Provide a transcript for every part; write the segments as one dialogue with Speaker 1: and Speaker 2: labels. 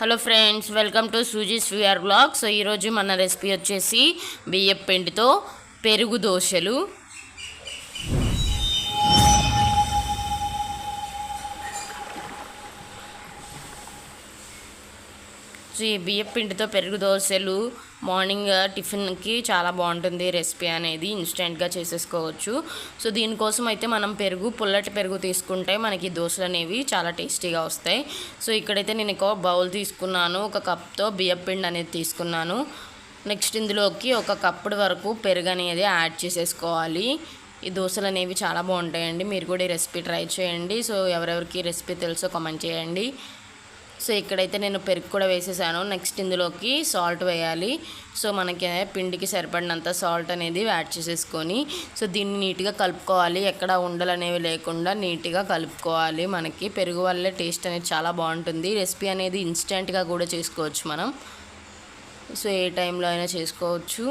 Speaker 1: Hello friends welcome to Suji స్వీఆర్ blog so ఈరోజు మన recipe వచ్చేసి బియ్యం పిండితో పెరుగు దోశలు. సో ఈ బియ్యం పిండితో పెరుగు దోశలు మార్నింగ్ టిఫిన్కి uh, చాలా బాగుంటుంది రెసిపీ అనేది ఇన్స్టెంట్గా చేసేసుకోవచ్చు. సో దీనికోసం అయితే మనం పెరుగు పుల్లటి పెరుగు తీసుకుంటే మనకి దోశలు అనేవి చాలా టేస్టీగా వస్తాయి. సో ఇక్కడైతే నేను ఒక బౌల్ తీసుకున్నాను ఒక కప్తో బియ్యం పిండి అనేది తీసుకున్నాను. నెక్స్ట్ ఇందులోకి ఒక కప్పుడు వరకు పెరుగు అనేది యాడ్ చేసేసుకోవాలి. ఈ దోశలు అనేవి చాలా బాగుంటాయండి. మీరు కూడా ఈ రెసిపీ ట్రై చేయండి. సో ఎవరెవరికి రెసిపీ తెలుసో కామెంట్ చేయండి. సో ఇక్కడైతే నేను పెరుగు కూడా వేసేసాను. నెక్స్ట్ ఇందులోకి సాల్ట్ వేయాలి. సో మనకి పిండికి సరిపడినంత సాల్ట్ అనేది యాడ్ చేసేసుకొని సో దీన్ని నీట్గా కలుపుకోవాలి. ఎక్కడ ఉండలు అనేవి లేకుండా నీట్గా కలుపుకోవాలి. మనకి పెరుగు వల్లే టేస్ట్ అనేది చాలా బాగుంటుంది. రెసిపీ అనేది ఇన్స్టెంట్గా కూడా చేసుకోవచ్చు మనం. సో ఏ టైంలో అయినా చేసుకోవచ్చు.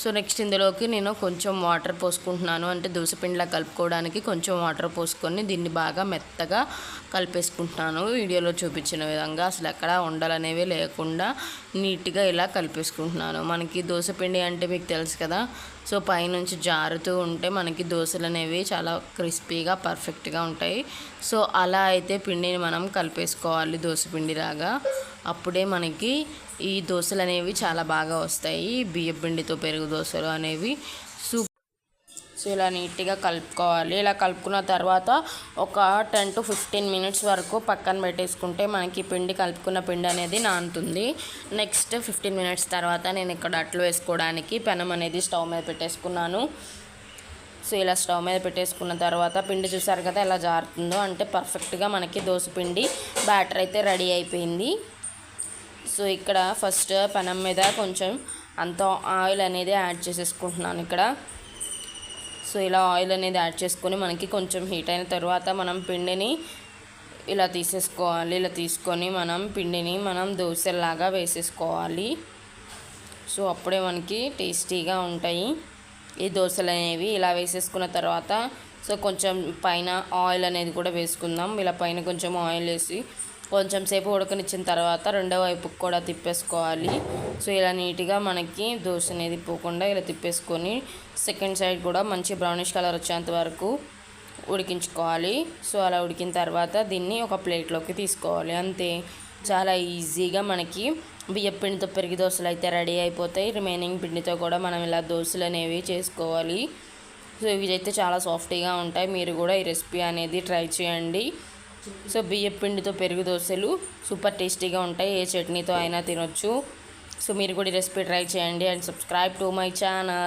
Speaker 1: సో నెక్స్ట్ ఇందులోకి నేను కొంచెం వాటర్ పోసుకుంటున్నాను. అంటే దోశపిండిలా కలుపుకోవడానికి కొంచెం వాటర్ పోసుకొని దీన్ని బాగా మెత్తగా కలిపేసుకుంటున్నాను. వీడియోలో చూపించిన విధంగా అసలు ఎక్కడ ఉండాలనేవి లేకుండా నీట్గా ఇలా కలిపేసుకుంటున్నాను. మనకి దోశపిండి అంటే మీకు తెలుసు కదా సో పైనుంచి జారుతూ ఉంటే మనకి దోశలు అనేవి చాలా క్రిస్పీగా పర్ఫెక్ట్గా ఉంటాయి. సో అలా అయితే పిండిని మనం కలిపేసుకోవాలి దోశపిండిలాగా అప్పుడే మనకి ఈ దోశలు అనేవి చాలా బాగా వస్తాయి. బియ్యం పిండితో పెరుగు దోశలు అనేవి సూప్ సో ఇలా నీట్గా కలుపుకోవాలి. ఇలా కలుపుకున్న తర్వాత ఒక టెన్ టు ఫిఫ్టీన్ మినిట్స్ వరకు పక్కన పెట్టేసుకుంటే మనకి పిండి కలుపుకున్న పిండి అనేది నానుతుంది. నెక్స్ట్ ఫిఫ్టీన్ మినిట్స్ తర్వాత నేను ఇక్కడ అట్లు వేసుకోవడానికి పెనం అనేది స్టవ్ మీద పెట్టేసుకున్నాను. సో ఇలా స్టవ్ మీద పెట్టేసుకున్న తర్వాత పిండి చూసారు కదా ఎలా జారుతుందో? అంటే పర్ఫెక్ట్గా మనకి దోశ పిండి బ్యాటర్ అయితే రెడీ అయిపోయింది. సో ఇక్కడ ఫస్ట్ పెనం మీద కొంచెం అంత ఆయిల్ అనేది యాడ్ చేసేసుకుంటున్నాను ఇక్కడ. సో ఇలా ఆయిల్ అనేది యాడ్ చేసుకొని మనకి కొంచెం హీట్ అయిన తర్వాత మనం పిండిని ఇలా తీసేసుకోవాలి. ఇలా తీసుకొని మనం పిండిని మనం దోశలాగా వేసేసుకోవాలి. సో అప్పుడే మనకి టేస్టీగా ఉంటాయి. ఈ దోశలు అనేవి ఇలా వేసేసుకున్న తర్వాత సో కొంచెం పైన ఆయిల్ అనేది కూడా వేసుకుందాం. ఇలా పైన కొంచెం ఆయిల్ వేసి కొంచెం సేపు ఉడకనిచ్చిన తర్వాత రెండో వైపుకి కూడా తిప్పేసుకోవాలి. సో ఇలా నీట్గా మనకి దోశ అనేది పోకుండా ఇలా తిప్పేసుకొని సెకండ్ సైడ్ కూడా మంచి బ్రౌనిష్ కలర్ వచ్చేంత వరకు ఉడికించుకోవాలి. సో అలా ఉడికిన తర్వాత దీన్ని ఒక ప్లేట్లోకి తీసుకోవాలి. అంతే. చాలా ఈజీగా మనకి బియ్యం పిండితో పెరిగి దోశలు అయితే రెడీ అయిపోతాయి. రిమైనింగ్ పిండితో కూడా మనం ఇలా దోశలు అనేవి చేసుకోవాలి. సో ఇవి అయితే చాలా సాఫ్టీగా ఉంటాయి. మీరు కూడా ఈ రెసిపీ అనేది ట్రై చేయండి. సో బియ్యం పిండితో పెరుగు దోశలు సూపర్ టేస్టీగా ఉంటాయి. ఏ చట్నీతో అయినా తినొచ్చు. సో మీరు కూడా ఈ రెసిపీ ట్రై చేయండి and subscribe to my channel.